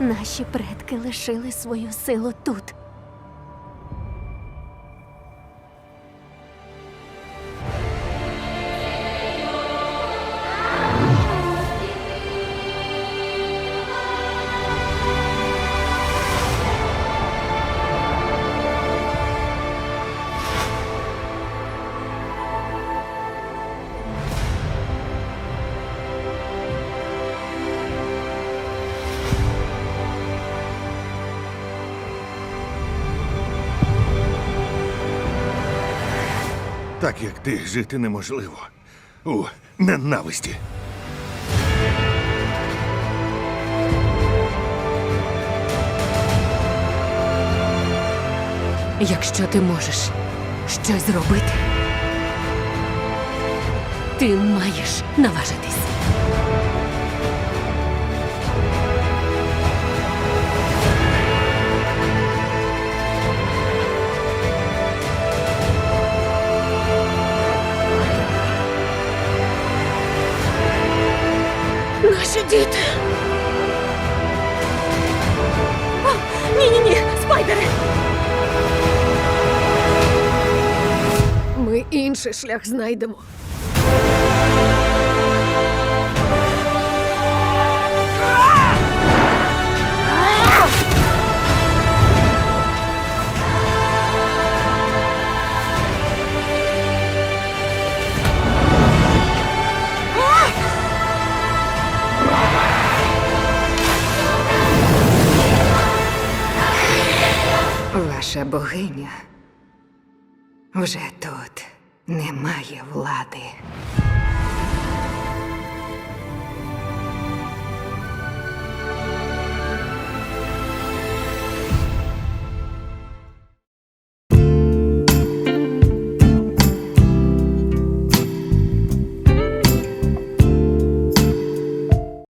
Наші предки лишили свою силу тут. Так як ти жити неможливо. У ненависті. Якщо ти можеш щось зробити, ти маєш наважитись. Наші діти. Ні, ні, ні, спайдери. Ми інший шлях знайдемо. Ваша богиня вже тут немає влади.